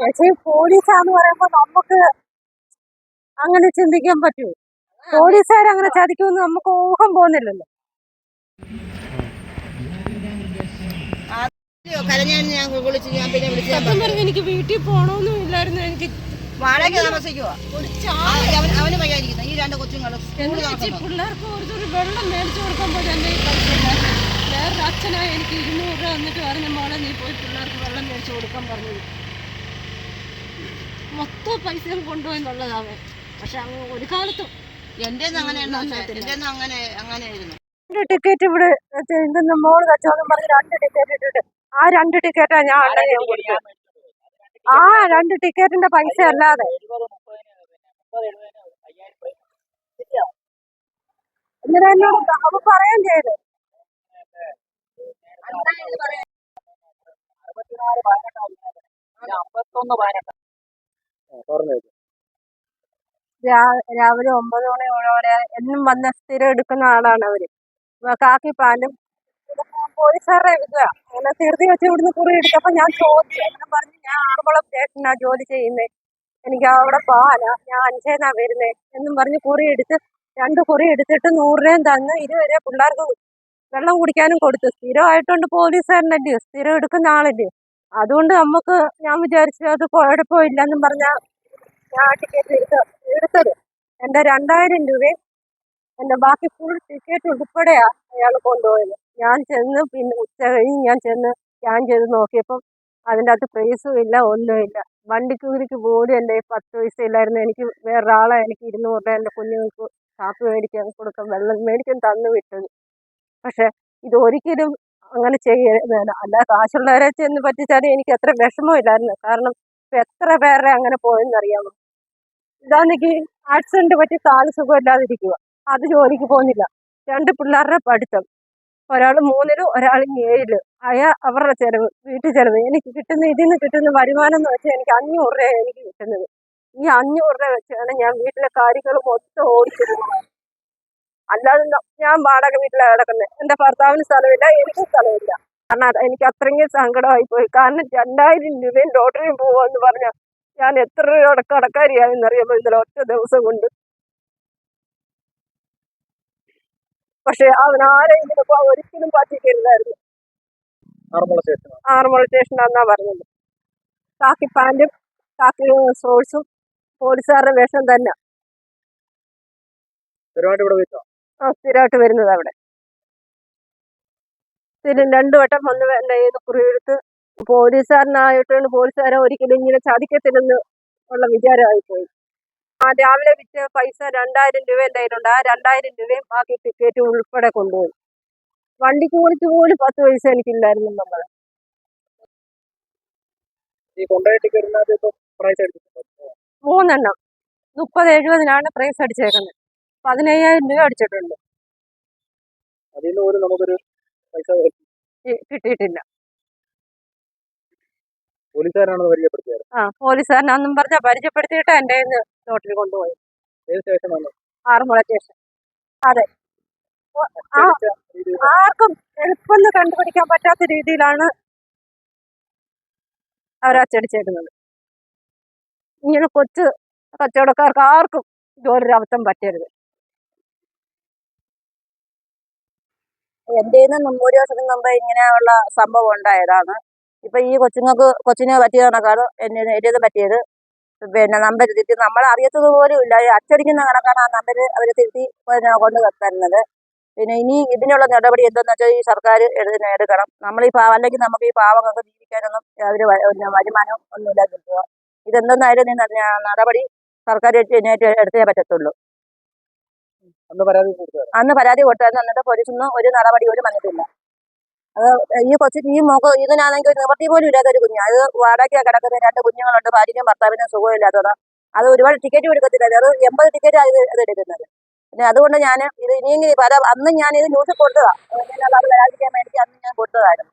പക്ഷേ പോലീസാന്ന് പറയുമ്പോ നമുക്ക് അങ്ങനെ ചിന്തിക്കാൻ പറ്റൂ. പോലീസുകാർ അങ്ങനെ ചതിക്കുമെന്ന് നമുക്ക് ഊഹം പോകുന്നില്ലല്ലോ. കരഞ്ഞാണ് ഞാൻ വിളിച്ച് ഞാൻ പിന്നെ വിളിച്ച് ഞാൻ സത്യം പറഞ്ഞ എനിക്ക് വീട്ടിൽ പോണോന്നും ഇല്ലായിരുന്നു. എനിക്ക് വാടക താമസിക്കുവാ? അവന് ഈ രണ്ട് കൊച്ചുങ്ങളും പിള്ളേർക്ക് ഒരു വെള്ളം മേടിച്ചു കൊടുക്കാൻ പോലും ഈ പൈസ ഇല്ല വേറൊരു അച്ഛനായി എനിക്ക് ഇരുന്നൂറ് രൂപ എന്നിട്ട് പറഞ്ഞ മോളെ നീ പോയി പിള്ളേർക്ക് വെള്ളം മേടിച്ചു കൊടുക്കാൻ പറഞ്ഞത് മൊത്തം പൈസയും കൊണ്ടുപോയി എന്നുള്ളതാണ്. പക്ഷെ അങ്ങ് ഒരു കാലത്തും എന്റെ അങ്ങനെ അങ്ങനെ അങ്ങനെയായിരുന്നു. രണ്ട് ടിക്കറ്റ് ഇവിടെ ഇന്ന് മോൾ കച്ചവടം പറഞ്ഞ് രണ്ട് ടിക്കറ്റ് ഇട്ടിട്ട് ആ രണ്ട് ടിക്കറ്റാ ഞാൻ അണ്ണനെ കൊടുത്തത്. ആ രണ്ട് ടിക്കറ്റിന്റെ പൈസ അല്ലാതെ. എന്നിട്ട് എന്നോട് അവ പറയാൻ ചെയ്തു. രാവിലെ ഒമ്പത് മണിയോടെ എന്നും വന്ന് സ്ഥിരം എടുക്കുന്ന ആളാണ് അവർ. കാക്കി പാലും പോലീസുകാരുടെ ഇത്. അങ്ങനെ തീർത്തി വെച്ച് ഇവിടുന്ന് കുറി എടുത്തപ്പോ ഞാൻ ചോദിച്ചു. അങ്ങനെ പറഞ്ഞു ഞാൻ ആറന്മുള സ്റ്റേഷനാ ജോലി ചെയ്യുന്നേ. എനിക്ക് അവിടെ പോകാനാ ഞാൻ അഞ്ചേന്നാ വരുന്നേ. എന്നും പറഞ്ഞ് കുറി എടുത്ത് രണ്ട് കുറി എടുത്തിട്ട് നൂറ് രൂപയും തന്ന് ഇതുവരെ പിള്ളേർക്ക് വെള്ളം കുടിക്കാനും കൊടുത്തു. സ്ഥിരമായിട്ടുണ്ട് പോലീസുകാരനല്ലയോ സ്ഥിരം എടുക്കുന്ന ആളല്ലേ? അതുകൊണ്ട് നമുക്ക് ഞാൻ വിചാരിച്ചു അത് കുഴപ്പമില്ലെന്നും പറഞ്ഞാൽ ഞാൻ ടിക്കറ്റ് എടുത്ത് എടുത്തത്. എന്റെ രണ്ടായിരം രൂപയും എന്റെ ബാക്കി ഫുൾ ടിക്കറ്റ് ഉൾപ്പെടെയാ അയാൾ കൊണ്ടുപോയത്. ഞാൻ ചെന്ന് പിന്നെ ഉച്ച കഴിഞ്ഞ് ഞാൻ ചെന്ന് സ്കാൻ ചെയ്ത് നോക്കിയപ്പം അതിന്റെ അകത്ത് പ്രൈസും ഇല്ല ഒന്നുമില്ല വണ്ടിക്കൂലിക്ക് പോലും എന്റെ പത്ത് പൈസ ഇല്ലായിരുന്നു. എനിക്ക് വേറൊരാളെ എനിക്ക് ഇരുന്നൂറ് രൂപ എന്റെ കുഞ്ഞുങ്ങൾക്ക് കാപ്പി മേടിക്കാൻ കൊടുക്കാൻ വെള്ളം മേടിക്കാൻ തന്നു വിട്ടത്. പക്ഷെ ഇത് ഒരിക്കലും അങ്ങനെ ചെയ്യുന്നതല്ല അല്ല കാശുള്ളവരെ ചെന്ന് പറ്റിച്ചാലും എനിക്ക് അത്ര വിഷമമില്ലായിരുന്നു. കാരണം എത്ര പേരുടെ അങ്ങനെ പോയെന്നറിയാമോ? ഇതാണെങ്കിൽ ആക്സിഡന്റ് പറ്റി കാൽ സുഖമില്ലാതിരിക്കുക അത് ജോലിക്ക് പോകുന്നില്ല. രണ്ട് പിള്ളേരുടെ പഠിത്തം. ഒരാൾ മൂന്നിൽ ഒരാൾ ഏഴിൽ. അയാ അവരുടെ ചെലവ് വീട്ടു ചെലവ്. എനിക്ക് കിട്ടുന്ന ഇതിൽ നിന്ന് കിട്ടുന്ന വരുമാനം എന്ന് വെച്ചാൽ എനിക്ക് അഞ്ഞൂറ് രൂപയാണ് എനിക്ക് കിട്ടുന്നത്. ഈ അഞ്ഞൂറ് രൂപ വെച്ചാണ് ഞാൻ വീട്ടിലെ കാര്യങ്ങൾ മൊത്തം ഓടിച്ചു പോകുന്നത് അല്ലാതെ ഞാൻ വാടക വീട്ടിലാണ് കിടക്കുന്നത് എന്റെ ഭർത്താവിന് സ്ഥലമില്ല എനിക്ക് സ്ഥലമില്ല. കാരണം എനിക്ക് അത്രയും സങ്കടമായി പോയി. കാരണം രണ്ടായിരം രൂപയും ലോട്ടറിയും പോവാന്ന് പറഞ്ഞ ഞാൻ എത്ര രൂപയുടെ കടക്കാരിയായെന്നറിയാമോ ഇന്നലെ ഒറ്റ ദിവസം കൊണ്ട്. പക്ഷെ അവനാരെങ്കിലും ഒരിക്കലും പറ്റിക്കരുതായിരുന്നു. ആറന്മുള സ്റ്റേഷനാന്നാ പറഞ്ഞത്. കാക്കി പാന്റും കാക്കി സോഴ്സും പോലീസുകാരുടെ വേഷം തന്നെ. സ്ഥിരമായിട്ട് ആ, സ്ഥിരമായിട്ട് വരുന്നത് അവിടെ. സ്ഥിരം രണ്ടു വട്ടം വന്ന് കയ്യിൽ കുറിയെടുത്ത് പോലീസുകാരനായിട്ടാണ് പോലീസുകാരെ ഒരിക്കലും ഇങ്ങനെ ചതിക്കത്തില്ലെന്ന് ഉള്ള വിചാരമായി പോയി. ആ രാവിലെ വിറ്റ പൈസ രണ്ടായിരം രൂപ എന്റെ കയ്യിലുണ്ട്. ആ രണ്ടായിരം രൂപയും ബാക്കി ടിക്കറ്റ് ഉൾപ്പെടെ കൊണ്ടുപോയി. വണ്ടി കൂലിക്ക് പോലും പത്ത് പൈസ എനിക്കില്ലായിരുന്നു നമ്മൾ മൂന്നെണ്ണം. മുപ്പത് എഴുപതിനാണ് പ്രൈസ് അടിച്ചേക്കുന്നത്. പതിനയ്യായിരം രൂപ അടിച്ചിട്ടുണ്ട്. അതിൽ പോലും നമുക്കൊരു പൈസ കിട്ടിയിട്ടില്ല. പോലീസുകാരാണെന്ന് പരിചയപ്പെടുത്തിയത് ആ പോലീസുകാരനാന്നും പറഞ്ഞാൽ പരിചയപ്പെടുത്തിയിട്ട് എന്റെ നോട്ടിൽ കൊണ്ടുപോയി. ഏത് സ്റ്റേഷൻ വന്നു ആറന്മുള സ്റ്റേഷൻ. അതെ. ആർക്കും എളുപ്പം കണ്ടുപിടിക്കാൻ പറ്റാത്ത രീതിയിലാണ് അവർ അച്ചടിച്ചേക്കുന്നത്. ഇങ്ങനെ കൊച്ചു കച്ചവടക്കാർക്ക് ആർക്കും ഇതുപോലൊരു അബദ്ധം പറ്റരുത്. എന്റെ മുന്നൂറ് വർഷത്തിന് മുമ്പ് ഇങ്ങനെയുള്ള സംഭവം ഉണ്ടായതാണ്. ഇപ്പൊ ഈ കൊച്ചുങ്ങൾക്ക് കൊച്ചിനെ പറ്റിയ കണക്കാണ് എന്നെ പറ്റിയത് പിന്നെ നമ്പർ തിരുത്തി. നമ്മൾ അറിയത്തത് പോലും ഇല്ല. അച്ചടിക്കുന്ന കണക്കാണ് ആ നമ്പർ അവർ തിരുത്തി പിന്നെ കൊണ്ട് തരുന്നത്. പിന്നെ ഇനി ഇതിനുള്ള നടപടി എന്തെന്ന് വെച്ചാൽ ഈ സർക്കാർ എടുക്കണം. നമ്മൾ ഈ പാവം അല്ലെങ്കിൽ നമുക്ക് ഈ പാവങ്ങൾക്ക് ജീവിക്കാനൊന്നും അവർ വരുമാനം ഒന്നുമില്ല. കിട്ടുക ഇതെന്തെന്നായാലും നടപടി സർക്കാർ എടുത്തേ പറ്റത്തുള്ളൂ. അന്ന് പരാതി കൊടുത്തായിരുന്നു. എന്നിട്ട് പോലീസിൽ നിന്ന് ഒരു നടപടി പോലും വന്നിട്ടില്ല. അത് ഈ കൊച്ചു ഈ മോക്ക് ഇതിനാണെങ്കിൽ ഒരു നിവർത്തി പോലും ഇല്ലാത്ത ഒരു കുഞ്ഞ്. അത് വാടക കിടക്കുന്ന. രണ്ട് കുഞ്ഞുങ്ങളുണ്ട്. ഭാര്യയും ഭർത്താവിനും സുഖമില്ലാത്തതാ. അത് ഒരുപാട് ടിക്കറ്റ് എടുക്കത്തില്ല. അത് എൺപത് ടിക്കറ്റ് ആയത് അത് എടുക്കുന്നത്. പിന്നെ അതുകൊണ്ട് ഞാൻ ഇത് ഇനിയെങ്കിലും പല അന്ന് ഞാൻ ഇത് ന്യൂസിൽ കൊടുത്തതാണ് അത് വരാതിരിക്കാൻ വേണ്ടി അന്ന് ഞാൻ കൊടുത്തതായിരുന്നു.